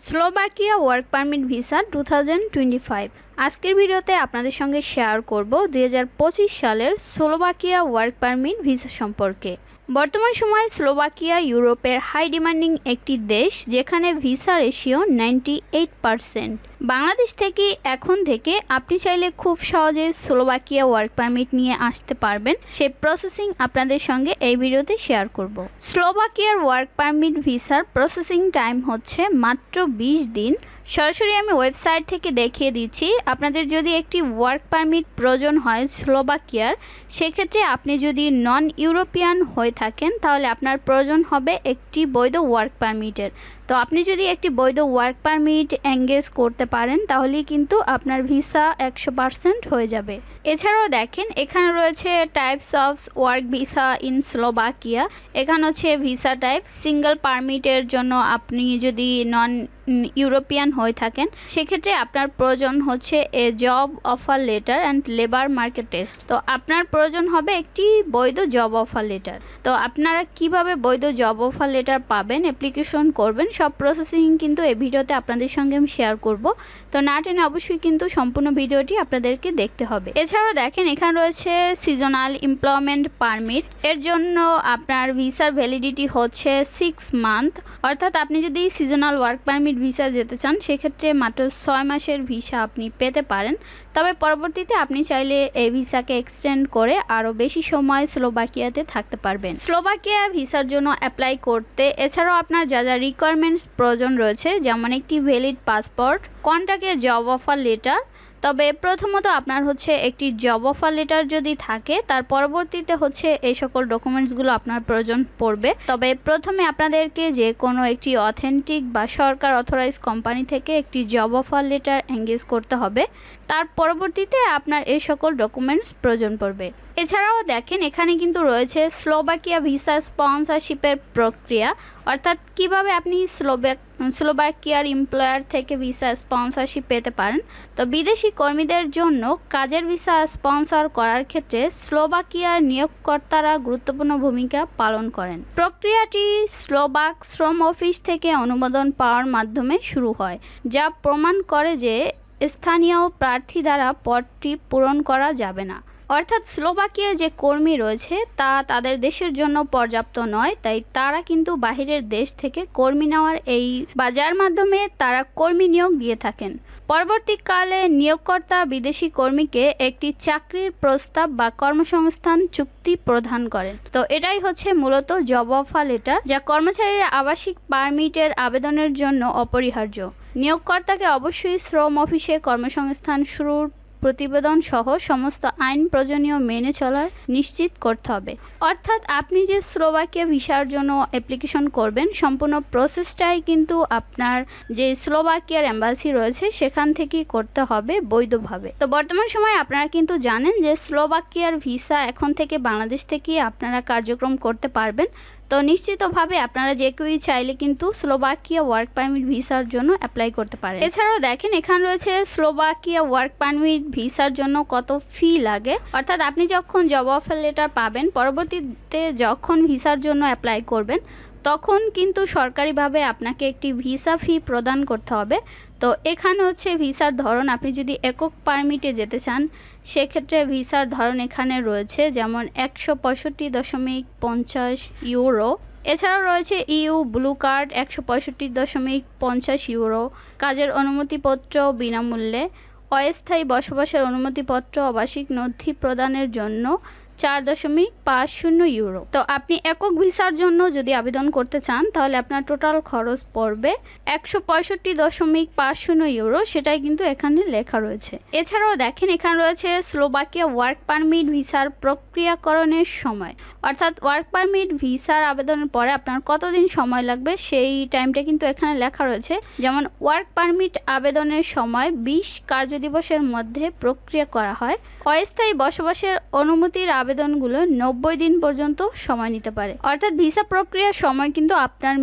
Slovakia work permit visa to আজকের ভিডিওতে আপনাদের সঙ্গে শেয়ার করব দু হাজার পঁচিশ সালের স্লোভাকিয়া ওয়ার্ক পারমিট ভিসা সম্পর্কে। বর্তমান সময়ে স্লোভাকিয়া ইউরোপের হাই ডিমান্ডিং একটি দেশ যেখানে visa ratio ninety eight percent. Bangladesh থেকে এখন থেকে আপনি চাইলে খুব সহজে স্লোভাকিয়া ওয়ার্ক পারমিট নিয়ে আসতে পারবেন। সেই প্রসেসিং আপনাদের সঙ্গে এই ভিডিওতে শেয়ার করব। স্লোভাকিয়ার ওয়ার্ক পারমিট ভিসার প্রসেসিং টাইম হচ্ছে মাত্র বিশ দিন। সরাসরি আমি ওয়েবসাইট থেকে দেখিয়ে দিচ্ছি। আপনাদের যদি একটি ওয়ার্ক পারমিট প্রয়োজন হয় স্লোভাকিয়ার, সেক্ষেত্রে আপনি যদি নন ইউরোপিয়ান হয়ে থাকেন, তাহলে আপনার প্রয়োজন হবে একটি বৈধ ওয়ার্ক পারমিটের। তো আপনি যদি একটি বৈধ ওয়ার্ক পারমিট এঙ্গেজ করতে পারেন, তাহলেই কিন্তু আপনার ভিসা একশো হয়ে যাবে। এছাড়াও দেখেন, এখানে রয়েছে types of work visa in Slovakia. এখানে হচ্ছে ভিসা টাইপ। সিঙ্গেল পারমিটের জন্য আপনি যদি নন ইউরোপিয়ান হয়ে থাকেন, সেক্ষেত্রে আপনার প্রয়োজন হচ্ছে a job offer letter and labour market test. তো আপনার প্রয়োজন হবে একটি বৈধ জব অফার লেটার। তো আপনারা কীভাবে বৈধ জব অফার লেটার পাবেন, অ্যাপ্লিকেশন করবেন, সব প্রসেসিং কিন্তু এই ভিডিওতে আপনাদের সঙ্গে আমি শেয়ার করব। তো না টেনে অবশ্যই কিন্তু সম্পূর্ণ ভিডিওটি আপনাদেরকে দেখতে হবে। এছাড়াও দেখেন, এখানে রয়েছে সিজনাল এমপ্লয়মেন্ট পারমিট এর জন্য আপনার ভিসার ভ্যালিডিটি হচ্ছে সিক্স মান্থ অর্থাৎ আপনি যদি সিজনাল ওয়ার্ক পারমিট ভিসা যেতে চান, সেক্ষেত্রে মাত্র ছয় মাসের ভিসা আপনি পেতে পারেন। তবে পরবর্তীতে আপনি চাইলে এই ভিসাকে এক্সটেন্ড করে আরও বেশি সময় স্লোবাকিয়াতে থাকতে পারবেন। স্লোবাকিয়া ভিসার জন্য অ্যাপ্লাই করতে এছাড়াও আপনার যা যা রিকোয়ারমেন্টস প্রয়োজন রয়েছে, যেমন একটি ভ্যালিড পাসপোর্ট কন্ট্যাক্টে জব অফার লেটার তবে প্রথমত আপনার হচ্ছে একটি জব অফার লেটার যদি থাকে, তার পরবর্তীতে হচ্ছে এই সকল ডকুমেন্টসগুলো আপনার প্রয়োজন পড়বে। তবে প্রথমে আপনাদেরকে যে কোনো একটি অথেন্টিক বা সরকার অথরাইজ কোম্পানি থেকে একটি জব অফার লেটার এঙ্গেজ করতে হবে। তার পরবর্তীতে আপনার এই সকল ডকুমেন্টস প্রয়োজন পড়বে। এছাড়াও দেখেন, এখানে কিন্তু রয়েছে স্লোবাকিয়া ভিসা স্পন্সরশিপের প্রক্রিয়া। অর্থাৎ কীভাবে আপনি স্লোভাক স্লোভাকিয়ার এমপ্লয়ার থেকে ভিসা স্পন্সরশিপ পেতে পারেন। তো বিদেশি কর্মীদের জন্য কাজের ভিসা স্পন্সর করার ক্ষেত্রে স্লোবাকিয়ার নিয়োগকর্তারা গুরুত্বপূর্ণ ভূমিকা পালন করেন। প্রক্রিয়াটি স্লোবাক শ্রম অফিস থেকে অনুমোদন পাওয়ার মাধ্যমে শুরু হয়, যা প্রমাণ করে যে স্থানীয় প্রার্থী দ্বারা পদটি পূরণ করা যাবে না। অর্থাৎ স্লোভাকিয়া যে কর্মী রয়েছে, তা তাদের দেশের জন্য পর্যাপ্ত নয়, তাই তারা কিন্তু বাহিরের দেশ থেকে কর্মী নেওয়ার এই বাজার মাধ্যমে তারা কর্মী নিয়োগ দিয়ে থাকেন। পরবর্তীকালে নিয়োগকর্তা বিদেশি কর্মীকে একটি চাকরির প্রস্তাব বা কর্মসংস্থান চুক্তি প্রদান করেন। তো এটাই হচ্ছে মূলত জব অফার লেটার, যা কর্মচারীর আবাসিক পারমিটের আবেদনের জন্য অপরিহার্য। নিয়োগকর্তাকে অবশ্যই শ্রম অফিসে কর্মসংস্থান শুরুর প্রতিবেদন সহ সমস্ত আইন প্রয়োজনীয় মেনে চলার নিশ্চিত করতে হবে। অর্থাৎ আপনি যে স্লোভাকিয়া ভিসার জন্য অ্যাপ্লিকেশন করবেন, সম্পূর্ণ প্রসেসটাই কিন্তু আপনার যে স্লোভাকিয়ার অ্যাম্বাসি রয়েছে, সেখান থেকেই করতে হবে বৈধভাবে। তো বর্তমান সময়ে আপনারা কিন্তু জানেন যে স্লোভাকিয়ার ভিসা এখন থেকে বাংলাদেশ থেকে আপনারা কার্যক্রম করতে পারবেন। তো নিশ্চিতভাবে আপনারা যে কেউই চাইলে কিন্তু স্লোবাকিয়া ওয়ার্ক পারমিট ভিসার জন্য অ্যাপ্লাই করতে পারেন। এছাড়াও দেখেন, এখানে রয়েছে স্লোবাকিয়া ওয়ার্ক পারমিট ভিসার জন্য কত ফি লাগে। অর্থাৎ আপনি যখন জব অফার লেটার পাবেন, পরবর্তীতে যখন ভিসার জন্য অ্যাপ্লাই করবেন, তখন কিন্তু সরকারিভাবে আপনাকে একটি ভিসা ফি প্রদান করতে হবে। তো এখানে হচ্ছে ভিসার ধরন, আপনি যদি একক পারমিটে যেতে চান সেক্ষেত্রে ভিসার ধরন এখানে রয়েছে, যেমন একশো পঁয়ষট্টি দশমিক পঞ্চাশ ইউরো। এছাড়াও রয়েছে ইউ ব্লু কার্ড, একশো পঁয়ষট্টি দশমিক পঞ্চাশ ইউরো। কাজের অনুমতিপত্র বিনামূল্যে। অস্থায়ী বসবাসের অনুমতিপত্র, আবাসিক নথি প্রদানের জন্য চার দশমিক পাঁচ শূন্য ইউরো। তো আপনি একক ভিসার জন্য যদি আবেদন করতে চান, তাহলে আপনার টোটাল খরচ পড়বে একশো পঁয়ষট্টি দশমিক পাঁচ শূন্য ইউরো, সেটাই কিন্তু এখানে লেখা রয়েছে। এছাড়াও দেখেন, এখানে রয়েছে স্লোবাকিয়া ওয়ার্ক পারমিট ভিসার প্রক্রিয়াকরণের সময়। অর্থাৎ ওয়ার্ক পারমিট ভিসার আবেদনের পরে আপনার কতদিন সময় লাগবে, সেই টাইমটা কিন্তু এখানে লেখা রয়েছে। যেমন, ওয়ার্ক পারমিট আবেদনের সময় বিশ কার্যদিবসের মধ্যে প্রক্রিয়া করা হয়। অস্থায়ী বসবাসের অনুমতির আবেদনগুলো নব্বই দিন পর্যন্ত সময় নিতে পারে। অর্থাৎ ভিসা প্রক্রিয়ার সময় কিন্তু আপনার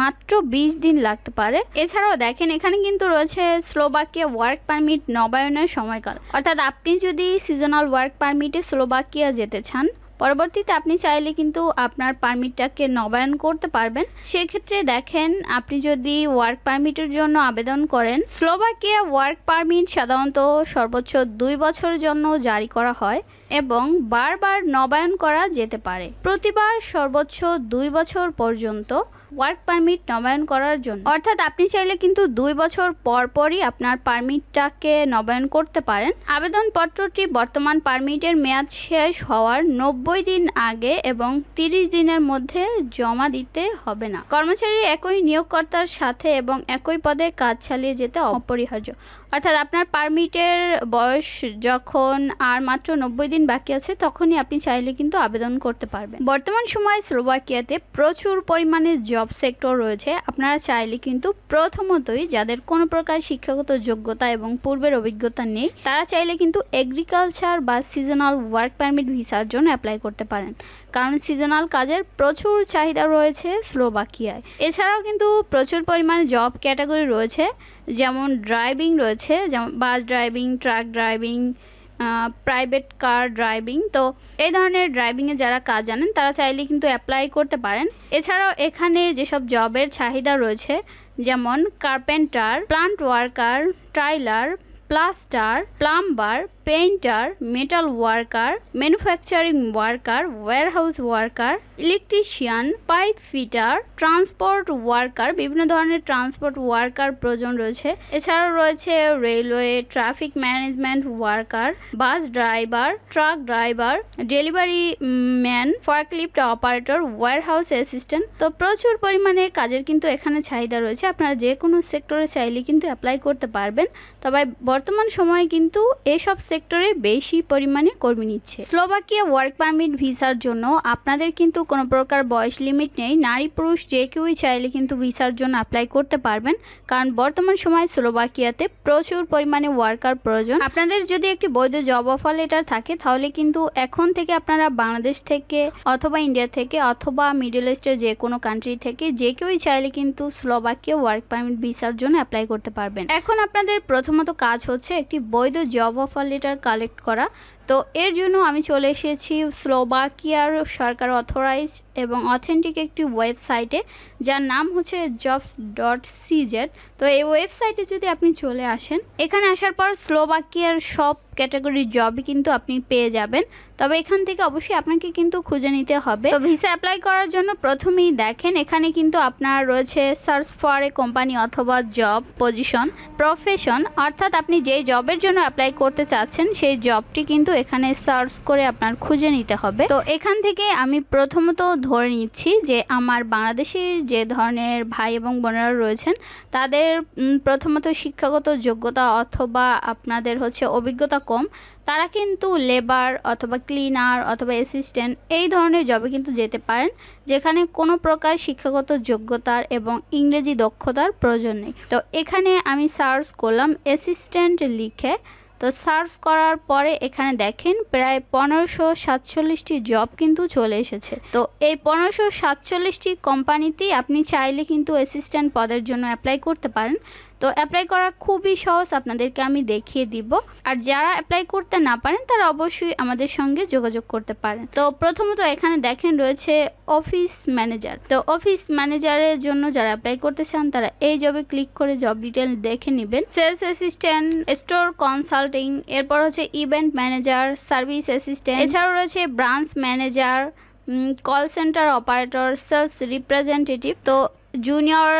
মাত্র বিশ দিন লাগতে পারে। এছাড়াও দেখেন, এখানে কিন্তু রয়েছে স্লোবাকিয়া ওয়ার্ক পারমিট নবায়নের সময়কাল। অর্থাৎ আপনি যদি সিজনাল ওয়ার্ক পারমিটে স্লোবাকিয়া যেতে চান পরবর্তীতে আপনি চাইলে কিন্তু আপনার পারমিটটাকে নবায়ন করতে পারবেন। সেক্ষেত্রে দেখেন, আপনি যদি ওয়ার্ক পারমিটের জন্য আবেদন করেন, স্লোভাকিয়া ওয়ার্ক পারমিট সাধারণত সর্বোচ্চ দুই বছরের জন্য জারি করা হয় এবং বারবার নবায়ন করা যেতে পারে। প্রতিবার সর্বোচ্চ দুই বছর পর্যন্ত ওয়ার্ক পারমিট নবায়ন করার জন্য। অর্থাৎ আপনি চাইলে কিন্তু দুই বছর পর পরই আপনার পারমিটটাকে নবায়ন করতে পারেন। আবেদনপত্রটি বর্তমান পারমিটের মেয়াদ শেষ হওয়ার নব্বই দিন আগে এবং তিরিশ দিনের মধ্যে জমা দিতে হবে না। কর্মচারী একই নিয়োগকর্তার সাথে এবং একই পদে কাজ চালিয়ে যেতে অপরিহার্য। অর্থাৎ আপনার পারমিটের বয়স যখন আর মাত্র নব্বই দিন বাকি আছে, তখনই আপনি চাইলে কিন্তু আবেদন করতে পারবেন। বর্তমান সময়ে স্লোভাকিয়াতে প্রচুর পরিমাণে জব সেক্টর রয়েছে। আপনারা চাইলে কিন্তু প্রথমতই যাদের কোনো প্রকার শিক্ষাগত যোগ্যতা এবং পূর্বের অভিজ্ঞতা নেই, তারা চাইলে কিন্তু এগ্রিকালচার বা সিজনাল ওয়ার্ক পারমিট ভিসার জন্য অ্যাপ্লাই করতে পারেন। কারণ সিজনাল কাজের প্রচুর চাহিদা রয়েছে স্লোভাকিয়ায়। এছাড়াও কিন্তু প্রচুর পরিমাণে জব ক্যাটাগরি রয়েছে। যেমন ড্রাইভিং রয়েছে, যেমন bus driving, truck driving private car driving. তো এই ধরনের ড্রাইভিংয়ে যারা কাজ জানেন, তারা চাইলে কিন্তু অ্যাপ্লাই করতে পারেন। এছাড়াও এখানে যেসব জবের চাহিদা রয়েছে, যেমন carpenter, plant worker, trailer, plaster, plumber painter, metal worker, manufacturing worker warehouse worker, electrician, pipe fitter, transport worker, বিভিন্ন ধরনের ট্রান্সপোর্ট ওয়ার্কার প্রয়োজন রয়েছে। এছাড়াও রয়েছে railway, traffic management worker, bus driver, truck driver, delivery man, forklift operator warehouse assistant. তো প্রচুর পরিমাণে কাজের কিন্তু এখানে চাহিদা রয়েছে। আপনারা যে কোনো সেক্টরে চাইলে কিন্তু অ্যাপ্লাই করতে পারবেন। তবে বর্তমান সময়ে কিন্তু এসব সেক্টরে বেশি পরিমাণে কর্মী নিচ্ছে। স্লোভাকিয়া ওয়ার্ক পারমিট ভিসার জন্য আপনাদের কিন্তু কোনো প্রকার বয়স লিমিট নেই। নারী পুরুষ যে কেউই চাইলে কিন্তু ভিসার জন্য অ্যাপ্লাই করতে পারবেন। কারণ বর্তমান সময় স্লোভাকিয়াতে প্রচুর পরিমাণে ওয়ার্কার প্রয়োজন। আপনাদের যদি একটি বৈধ জব অফার লেটার থাকে, তাহলে কিন্তু এখন থেকে আপনারা বাংলাদেশ থেকে অথবা ইন্ডিয়া থেকে অথবা মিডল ইস্টের যে কোনো কান্ট্রি থেকে যে কেউই চাইলে কিন্তু স্লোভাকিয়া ওয়ার্ক পারমিট ভিসার জন্য অ্যাপ্লাই করতে পারবেন। এখন আপনাদের প্রথমত কাজ হচ্ছে একটি বৈধ জব অফার লেটার কালেক্ট করা তো এর জন্য আমি চলে এসেছি স্লোবাকিয়ার সরকার অথরাইজ এবং অথেন্টিক একটি ওয়েবসাইটে, যার নাম হচ্ছে জবস ডট সিজেড তো এই ওয়েবসাইটে যদি আপনি চলে আসেন, এখানে আসার পর স্লোবাকিয়ার সব ক্যাটাগরির জবই কিন্তু আপনি পেয়ে যাবেন। তবে এখান থেকে অবশ্যই আপনাকে কিন্তু খুঁজে নিতে হবে। তো ভিসা অ্যাপ্লাই করার জন্য প্রথমেই দেখেন, এখানে কিন্তু আপনার রয়েছে সার্চ ফর এ কোম্পানি অথবা জব পজিশন, প্রফেশন। অর্থাৎ আপনি যেই জবের জন্য অ্যাপ্লাই করতে চাচ্ছেন, সেই জবটি কিন্তু এখানে সার্চ করে আপনার খুঁজে নিতে হবে। তো এখান থেকে আমি প্রথমত ধরে নিচ্ছি যে আমার বাংলাদেশের যে ধরনের ভাই এবং বোনেরা রয়েছেন, তাদের প্রথমত শিক্ষাগত যোগ্যতা অথবা আপনাদের হচ্ছে অভিজ্ঞতা কম। তারা কিন্তু লেবার অথবা ক্লিনার অথবা অ্যাসিস্ট্যান্ট এই ধরনের জবে কিন্তু যেতে পারেন, যেখানে কোনো প্রকার শিক্ষাগত যোগ্যতার এবং ইংরেজি দক্ষতার প্রয়োজন নেই। তো এখানে আমি সার্চ করলাম অ্যাসিস্ট্যান্ট লিখে তো সার্চ করার পরে এখানে দেখেন প্রায় পনেরোশো সাতচল্লিশটি জব কিন্তু চলে এসেছে। তো এই পনেরোশো সাতচল্লিশটি কোম্পানিতেই আপনি চাইলে কিন্তু অ্যাসিস্ট্যান্ট পদের জন্য অ্যাপ্লাই করতে পারেন। তো অ্যাপ্লাই করা খুবই সহজ, আপনাদেরকে আমি দেখিয়ে দিব। আর যারা অ্যাপ্লাই করতে না পারেন, তারা অবশ্যই আমাদের সঙ্গে যোগাযোগ করতে পারেন। তো প্রথমত এখানে দেখেন রয়েছে অফিস ম্যানেজার তো অফিস ম্যানেজারের জন্য যারা অ্যাপ্লাই করতে চান, তারা এই জবে ক্লিক করে জব ডিটেল দেখে নেবেন। সেলস অ্যাসিস্ট্যান্ট স্টোর কনসাল্টিং এরপর হচ্ছে ইভেন্ট ম্যানেজার সার্ভিস অ্যাসিস্ট্যান্ট এছাড়াও রয়েছে branch manager call centre operator sales representative তো জুনিয়র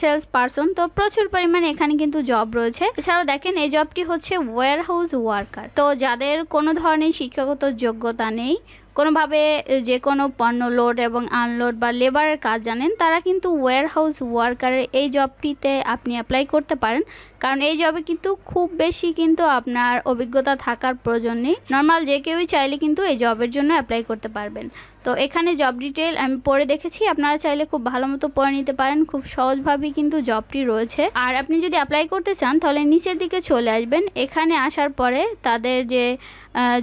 সেলস পারসন তো প্রচুর পরিমাণে এখানে কিন্তু জব রয়েছে। এছাড়াও দেখেন, এই জবটি হচ্ছে ওয়্যার হাউস ওয়ার্কার তো যাদের কোনো ধরনের শিক্ষাগত যোগ্যতা নেই, কোনোভাবে যে কোনো পণ্য লোড এবং আনলোড বা লেবারের কাজ জানেন, তারা কিন্তু ওয়্যার হাউস ওয়ার্কারের এই জবটিতে আপনি অ্যাপ্লাই করতে পারেন। কারণ এই জবে কিন্তু খুব বেশি কিন্তু আপনার অভিজ্ঞতা থাকার প্রয়োজন নেই। নর্মাল যে কেউই চাইলে কিন্তু এই জবের জন্য অ্যাপ্লাই করতে পারবেন। তো এখানে জব ডিটেল আমি পড়ে দেখেছি, আপনারা চাইলে খুব ভালো মতো পড়ে নিতে পারেন। খুব সহজভাবেই কিন্তু জবটি রয়েছে। আর আপনি যদি অ্যাপ্লাই করতে চান, তাহলে নিচের দিকে চলে আসবেন। এখানে আসার পরে তাদের যে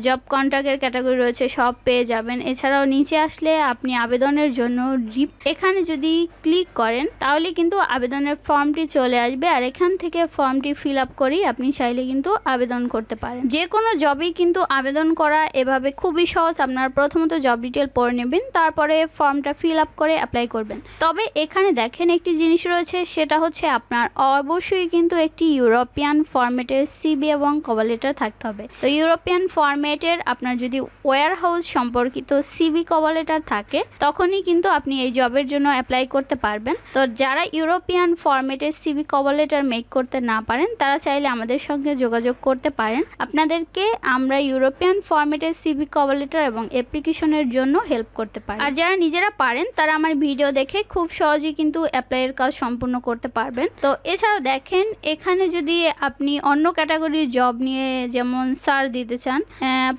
জব কন্ট্রাক্টের ক্যাটাগরি রয়েছে, সব পেয়ে যাবেন। এছাড়াও নিচে আসলে আপনি আবেদনের জন্য রিপ এখানে যদি ক্লিক করেন, তাহলে কিন্তু আবেদনের ফর্মটি চলে আসবে। আর এখান থেকে ফর্ম ফর্মটি ফিল আপ করেই আপনি চাইলে কিন্তু আবেদন করতে পারেন। যে কোনো জবেই কিন্তু আবেদন করা এভাবে খুবই সহজ। আপনার প্রথমত জব ডিটেল পড়ে নেবেন, তারপরে ফর্মটা ফিল আপ করে অ্যাপ্লাই করবেন। তবে এখানে দেখেন একটি জিনিস রয়েছে, সেটা হচ্ছে আপনার অবশ্যই কিন্তু একটি ইউরোপিয়ান ফরম্যাটের সিবি এবং কভার লেটার থাকতে হবে। তো ইউরোপিয়ান ফরম্যাটের আপনার যদি ওয়ার হাউস সম্পর্কিত সিবি কভার লেটার থাকে, তখনই কিন্তু আপনি এই জবের জন্য অ্যাপ্লাই করতে পারবেন। তো যারা ইউরোপিয়ান ফরম্যাটের সিবি কভার লেটার মেক করতে না পারেন, তারা চাইলে আমাদের সঙ্গে যোগাযোগ করতে পারেন। আপনাদেরকে আমরা ইউরোপিয়ান ফরম্যাটের সিভি কভার এবং অ্যাপ্লিকেশনের জন্য হেল্প করতে পারি। আর যারা নিজেরা পারেন, তারা আমার ভিডিও দেখে খুব সহজেই কিন্তু অ্যাপ্লাইয়ের কাজ সম্পূর্ণ করতে পারবেন। তো এছাড়াও দেখেন, এখানে যদি আপনি অন্য ক্যাটাগরির জব নিয়ে যেমন সার দিতে চান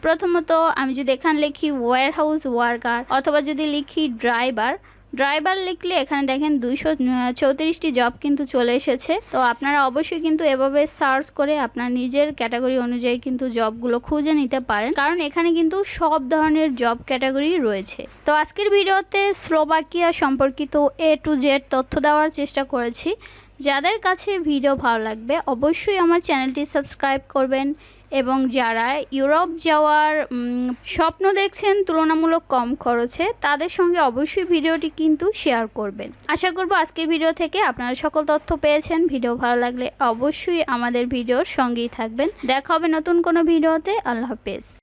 প্রথমত আমি যদি এখানে লিখি ওয়ার হাউস ওয়ার্কার অথবা যদি লিখি ড্রাইভার ড্রাইভার লিখলে এখানে দেখেন দুইশো চৌত্রিশটি জব কিন্তু চলে এসেছে। তো আপনারা অবশ্যই কিন্তু এভাবে সার্চ করে আপনার নিজের ক্যাটাগরি অনুযায়ী কিন্তু জবগুলো খুঁজে নিতে পারেন। কারণ এখানে কিন্তু সব ধরনের জব ক্যাটাগরি রয়েছে। তো আজকের ভিডিওতে স্লোবাকিয়া সম্পর্কিত এ টু জেড তথ্য দেওয়ার চেষ্টা করেছি। যাদের কাছে ভিডিও ভালো লাগবে, অবশ্যই আমার চ্যানেলটি সাবস্ক্রাইব করবেন। এবং যারা ইউরোপ যাওয়ার স্বপ্ন দেখছেন, তুলনামূলক কম খরচে, তাদের সঙ্গে অবশ্যই ভিডিওটি কিন্তু শেয়ার করবেন। আশা করব আজকের ভিডিও থেকে আপনারা সকল তথ্য পেয়েছেন। ভিডিও ভালো লাগলে অবশ্যই আমাদের ভিডিওর সঙ্গেই থাকবেন। দেখা হবে নতুন কোনো ভিডিওতে। আল্লাহ হাফেজ।